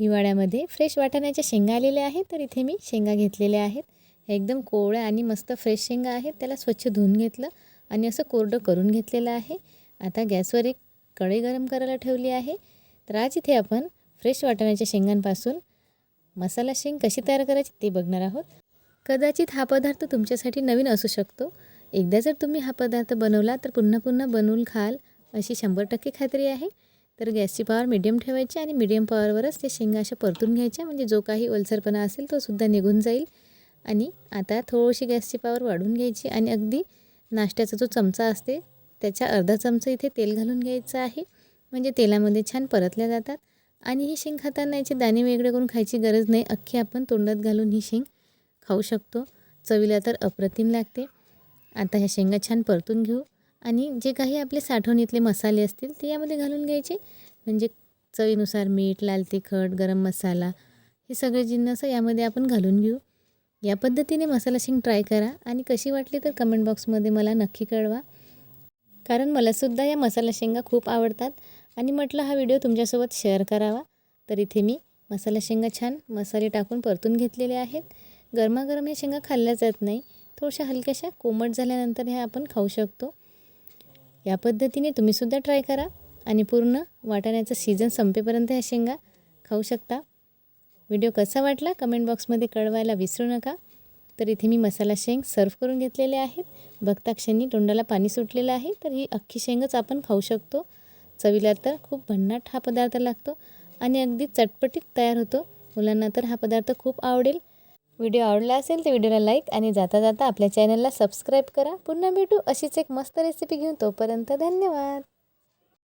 हिवाळ्यामध्ये फ्रेश वाटाण्याच्या शेंगा आलेल्या आहेत तर इथे मी शेंगा घेतलेल्या आहेत. हे एकदम कोवळ्या आणि मस्त फ्रेश शेंगा आहेत. त्याला स्वच्छ धुवून घेतलं आणि असं कोरडं करून घेतलेलं आहे. आता गॅसवर एक कढई गरम करायला ठेवली आहे. तर आज इथे आपण फ्रेश वाटाण्याच्या शेंगांपासून मसाला शेंग कशी तयार करायची ते बघणार आहोत. कदाचित हा पदार्थ तुमच्यासाठी नवीन असू शकतो. एकदा जर तुम्ही हा पदार्थ बनवला तर पुन्हा पुन्हा बनवून खाल अशी शंभर टक्के खात्री आहे. तर गॅसची पॉवर मिडियम ठेवायची आणि मिडियम पॉवरवरच ते शेंगा अशा परतून घ्यायच्या. म्हणजे जो काही ओलसरपणा असेल तो सुद्धा निघून जाईल. आणि आता थोडीशी गॅसची पॉवर वाढून घ्यायची आणि अगदी नाश्त्याचा जो चमचा असते त्याच्या अर्धा चमचा इथे तेल घालून घ्यायचं आहे. म्हणजे तेलामध्ये छान परतल्या जातात. आणि ही शेंग खाताना याचे दाणे वेगळे करून खायची गरज नाही. अख्खी आपण तोंडात घालून ही शेंग खाऊ शकतो. चवीला तर अप्रतिम लागते. आता ह्या शेंगा छान परतून घेऊ. आणि जे काही आपले साठवणीतले मसाले असतील ते यामध्ये घालून घ्यायचे. म्हणजे चवीनुसार मीठ लाल तिखट गरम मसाला हे सगळे जिन्नस यामध्ये आपण घालून घेऊ. या पद्धतीने मसाला शेंग ट्राय करा आणि कशी वाटली तर कमेंट बॉक्समध्ये मला नक्की कळवा. कारण मलासुद्धा या मसाला शेंगा खूप आवडतात आणि म्हटलं हा व्हिडिओ तुमच्यासोबत शेअर करावा. तर इथे मी मसाला शेंगा छान मसाले टाकून परतून घेतलेले आहेत. गरमागरम हे शेंगा खाल्ल्या जात नाही. थोड्याशा हलक्याशा कोमट झाल्यानंतर ह्या आपण खाऊ शकतो. या पद्धतीने तुम्हीसुद्धा ट्राय करा आणि पूर्ण वाटाण्याचं सीझन संपेपर्यंत ह्या शेंगा खाऊ शकता. व्हिडिओ कसा वाटला कमेंट बॉक्समध्ये कळवायला विसरू नका. तर इथे मी मसाला शेंग सर्व करून घेतलेले आहेत. बघता क्षणी तोंडाला पाणी सुटलेलं आहे तर ही अख्खी शेंगच आपण खाऊ शकतो. चवीला तर खूप भन्नाट हा पदार्थ लागतो आणि अगदी चटपटीत तयार होतो. मुलांना तर हा पदार्थ खूप आवडेल. व्हिडिओ आवडला असेल तर व्हिडिओला लाईक आणि जाता जाता आपल्या चॅनलला सबस्क्राईब करा. पुन्हा भेटू अशीच एक मस्त रेसिपी घेऊन तोपर्यंत धन्यवाद.